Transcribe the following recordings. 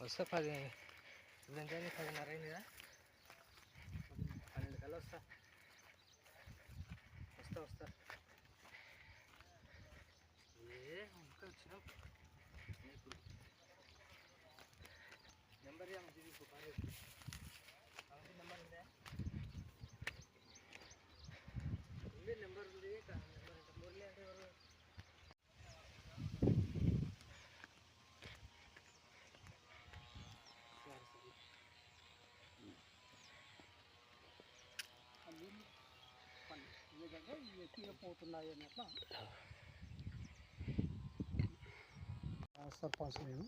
వస్తా పది ఇదంతా పదిన్నర అయింది కదా పన్నెండు కల్లా వస్తా. పోతున్నాయి అన్నట్ల సర్పంచ్ నేను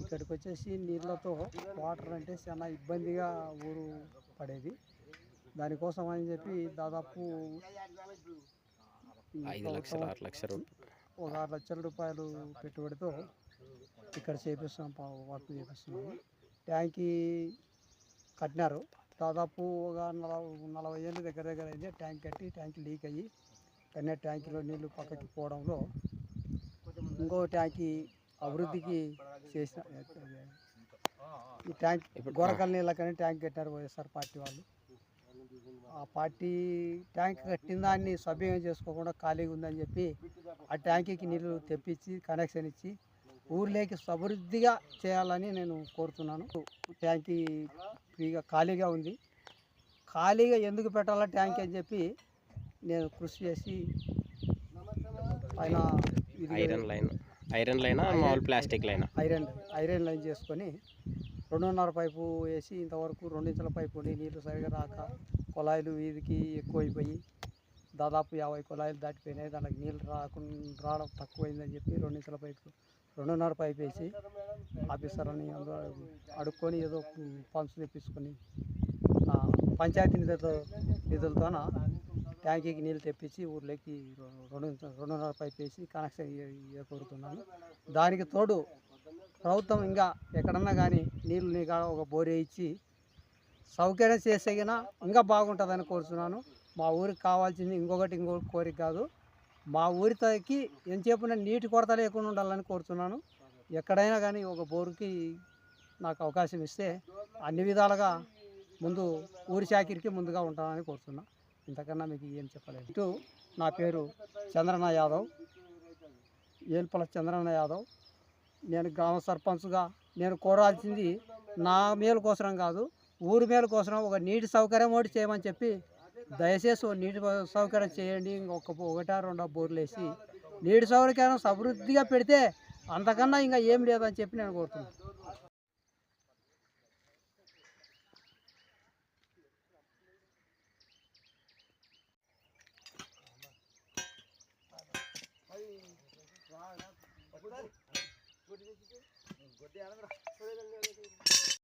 ఇక్కడికి వచ్చేసి నీళ్ళతో వాటర్ అంటే చాలా ఇబ్బందిగా ఊరు పడేది. దానికోసం అని చెప్పి దాదాపు ఐదు లక్షలు ఆరు లక్షల రూపాయలు ఒక ఆరు లక్షల రూపాయలు పెట్టుబడితో ఇక్కడ చేపిస్తున్నాం పా- వర్క్ చేపిస్తున్నాము. ట్యాంకీ కట్టినారు. దాదాపు ఒక నలభై నలభై ఏళ్ళ దగ్గర దగ్గర అయితే ట్యాంక్ కట్టి ట్యాంక్ లీక్ అయ్యి కన్నా ట్యాంకీలో నీళ్ళు పక్కకి పోవడంలో ఇంకో ట్యాంకీ అభివృద్ధికి చేసిన ఈ ట్యాంక్ గోరకల్ నీళ్ళకని ట్యాంక్ కట్టారు వైఎస్ఆర్ పార్టీ వాళ్ళు. ఆ పార్టీ ట్యాంక్ కట్టిన దాన్ని సభ్యం చేసుకోకుండా ఖాళీగా ఉందని చెప్పి ఆ ట్యాంకీకి నీళ్ళు తెప్పించి కనెక్షన్ ఇచ్చి ఊర్లోకి సమృద్ధిగా చేయాలని నేను కోరుతున్నాను. ట్యాంకీ ఫ్రీగా ఖాళీగా ఉంది. ఖాళీగా ఎందుకు పెట్టాలా ట్యాంక్ అని చెప్పి నేను కృషి చేసి పైన ఐరన్ లైన్ ఐరన్ లైనా మామూలు ప్లాస్టిక్ లైనా? ఐరన్ ఐరన్ లైన్ చేసుకొని రెండున్నర పైపు వేసి ఇంతవరకు రెండింతల పైపు నీళ్ళు సరిగా రాక కుళాయిలు వీధికి ఎక్కువైపోయి దాదాపు యాభై కుళాయిలు దాటిపోయినాయి. దానికి నీళ్ళు రాకుండా రావడం తక్కువైందని చెప్పి రెండింతల పైపు రెండున్నర పైపు వేసి ఆఫీసర్ అని అడుక్కొని ఏదో పంప్స్ తెప్పించుకొని పంచాయతీ నిధులతో నిధులతోన ట్యాంకీకి నీళ్ళు తెప్పించి ఊర్లోకి రెండు రెండున్నర పైపు వేసి కనెక్షన్ కోరుతున్నాను దానికి తోడు ప్రభుత్వం ఇంకా ఎక్కడన్నా కానీ నీళ్ళు ఒక బోర్ ఇచ్చి సౌకర్యం చేసేగినా ఇంకా బాగుంటుందని కోరుతున్నాను మా ఊరికి కావాల్సింది ఇంకొకటి ఇంకొకటి కోరిక కాదు. మా ఊరితోకి ఎంతసేపు నీటి కొరత లేకుండా ఉండాలని కోరుతున్నాను. ఎక్కడైనా కానీ ఒక బోరుకి నాకు అవకాశం ఇస్తే అన్ని విధాలుగా ముందు ఊరి చాకిరికి ముందుగా ఉంటానని కోరుతున్నా. ఇంతకన్నా మీకు ఏం చెప్పలేదు. ఇటు నా పేరు చంద్రన్న యాదవ్. ఏల్పల చంద్రన్న యాదవ్. నేను గ్రామ సర్పంచ్గా నేను కోరాల్సింది నా మేలు కోసం కాదు. ఊరి మేలు కోసం ఒక నీటి సౌకర్యం ఒకటి చేయమని చెప్పి దయచేసి ఓ నీటి సౌకర్యం చేయండి ఇంకొక ఒకటా రెండో బోర్లు వేసి నీటి సౌకర్యం సమృద్ధిగా పెడితే అంతకన్నా ఇంకా ఏం లేదని చెప్పి నేను కోరుతున్నాను.